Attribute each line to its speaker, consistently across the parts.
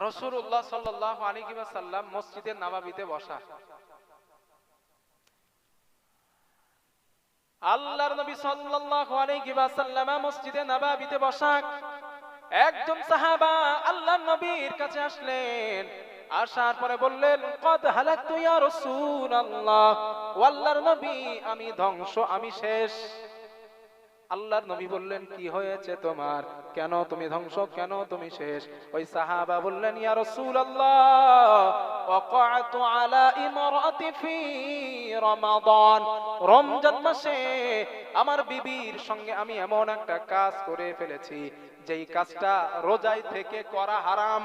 Speaker 1: রসুল্লাহ সাল্লাহ আলী সাল্লাম মসজিদের নাবাবিতে বসা। আল্লাহর নবী সাল্লাল্লাহু আলাইহি ওয়াসাল্লাম মসজিদে নববীতে বসা একজন সাহাবা আল্লাহর নবীর কাছে আসলেন, আসার পরে বললেন, কদ হালাকতু ইয়া রাসূলুল্লাহ? আল্লাহর নবী, আমি ধ্বংস, আমি শেষ। আল্লাহর নবী বললেন, কি হয়েছে তোমার? কেন তুমি ধ্বংস? কেন তুমি শেষ? ওই সাহাবা বললেন, ইয়া রাসূলুল্লাহ ওয়াকাতু আলা ইমরাতি ফি রমাদান। রমজান মাসে আমার বিবির সঙ্গে আমি এমন একটা কাজ করে ফেলেছি, যেই কাজটা রোজায় থেকে করা হারাম।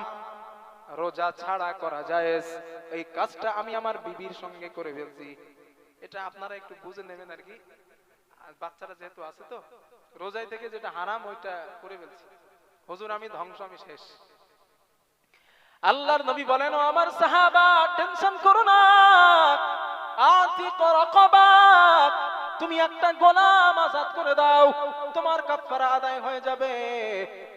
Speaker 1: রোজা ছাড়া করা জায়েজ। এই কাজটা আমি আমার বিবির সঙ্গে করে ফেলছি। এটা আপনারা একটু বুঝে নেবেন আর কি। বাচ্চারা যেহেতু আছে তো, রোজাই থেকে যেটা হারাম ওইটা করে ফেলছি। হুজুর, আমি ধ্বংস, আমি শেষ। আল্লাহর নবী বলেন আমার সাহাবা, টেনশন করো না। তুমি একটা গোলাম আজাদ করে দাও। তোমার কাফারা আদায় হয়ে যাবে।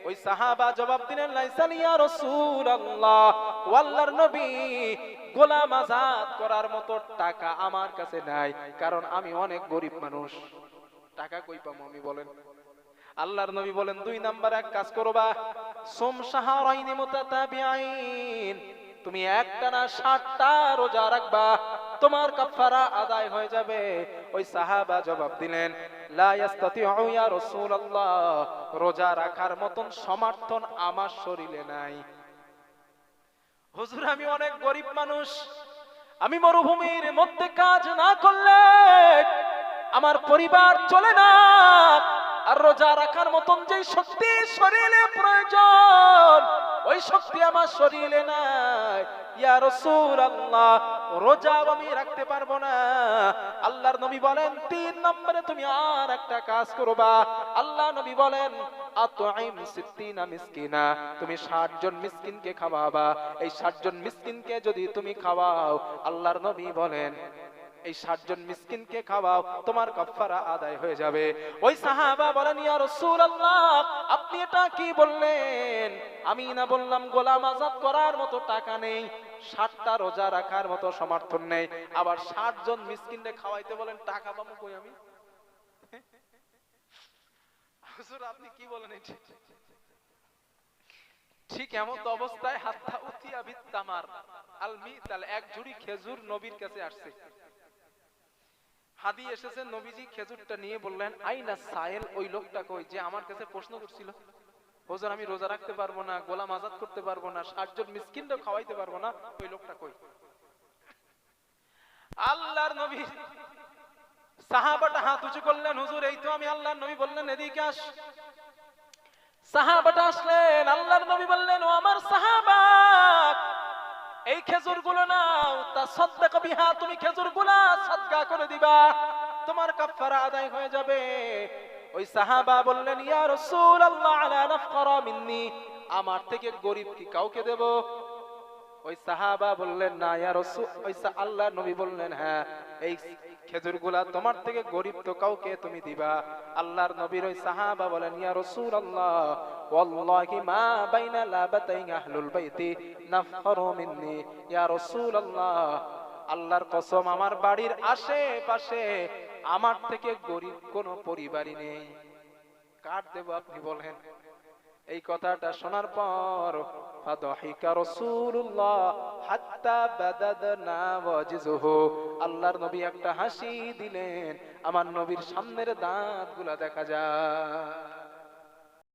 Speaker 1: ওই সাহাবা জবাব দিলেন লাইসান ইয়া রাসূলুল্লাহ। আল্লাহর নবী, গোলাম আজাদ করার মতো টাকা আমার কাছে নাই, কারণ আমি অনেক গরিব মানুষ। টাকা কই পাবো আমি বলেন। আল্লাহর নবী বলেন, দুই নাম্বার এক কাজ করবা, সোম সাহারাইনি মুতাতাবিআইন। তুমি একটানা ষাটটা রোজা রাখবা, তোমার কাফারা আদায় হয়ে যাবে। ওই সাহাবা জবাব দিলেন, লা ইয়াস্তাতিউ ইয়া রাসূলুল্লাহ, রোজা রাখার মতন সমর্থন আমার শরীরে নাই। হুজুর, আমি অনেক গরিব মানুষ, আমি মরুভূমির মধ্যে কাজ না করলে আমার পরিবার চলে না। আর রোজা রাখার মতন যে শক্তি শরীরে প্রয়োজন, ওই শক্তি আমার শরীরে নাই। ইয়া রাসূলুল্লাহ রোজা আমি রাখতে পারব না। আল্লাহর নবী বলেন, তিন নম্বরে তুমি আর একটা কাজ করবা। আল্লাহ নবী বলেন তুমি 60 জন মিসকিনকে খাওয়াবা। এই 60 জন মিসকিনকে যদি তুমি খাওয়াও, আল্লাহর নবী বলেন এই ষাটজন মিসকিনকে খাওয়াও, তোমার কাফারা আদায় হয়ে যাবে। ওই সাহাবা বলেন, ইয়া রাসূলুল্লাহ, আপনি এটা কি বললেন? আমি না বললাম, গোলাম আজাদ করার মতো টাকা নেই ষাটটা রোজা রাখার মতো সমর্থন নেই। আবার ষাট জন মিসকিনকে খাওয়াইতে বলেন, টাকা পাবো কই আমি? হুজুর, আপনি কি বলেন ঠিক এমন তো অবস্থায় হাত্তা উতিয়া বিত্তামার আল মিতাল এক ঝুড়ি খেজুর নবীর কাছে আসছে। হাদি এসেছে, নবীজি খেজুরটা নিয়ে বললেন, আইনা সায়েল? ওই লোকটা কই? যে আমার কাছে প্রশ্ন করছিল। হুজুর, আমি রোজা রাখতে পারব না, গোলাম আজাদ করতে পারব না ষাটজন মিসকিনও খাওয়াইতে পারব না? ওই লোকটা কই? আল্লাহর নবী। সাহাবাটা হাত উঁচু করলেন, হুজুর, এই তো আমি আল্লাহর নবী বললেন, এদিকে আস। সাহাবাটা আসলেন, আল্লাহর নবী বললেন, ও আমার সাহাবা এই খেজুরগুলো নাও, তা কবি হ্যাঁ তুমি খেজুরগুলা সদকা করে দিবা। তোমার কাফারা আদায় হয়ে যাবে। ওই সাহাবা বললেন, ইয়া রাসূলুল্লাহ, আলা নাফকারা মিন্নি, আমার থেকে গরিব কি কাউকে দেব? ওই সাহাবা বললেন, না, ইয়া রাসূল ওই আল্লাহ নবী বললেন হ্যাঁ এই খেজুরগুলা তোমার থেকে গরিব তো কাউকে তুমি দিবা। আল্লাহর নবীর ওই সাহাবা বলেন, ইয়া রাসূলুল্লাহ, ওয়াল্লাহি মা বাইনা লাবাতাইন আহলুল বাইতি, নাফখারু মিন্নি। ইয়া রাসূলুল্লাহ, আল্লাহর কসম, আমার বাড়ির আশেপাশে আমার থেকে গরিব কোনো পরিবারই নেই। কার দেব আপনি বলেন? এই কথাটা শোনার পর, ফাদহিকা রাসূলুল্লাহ হাত্তা বাদাদনা ওয়াজিজুহু। আল্লাহর নবী একটা হাসি দিলেন, আমার নবীর সামনের দাঁতগুলা দেখা যায়।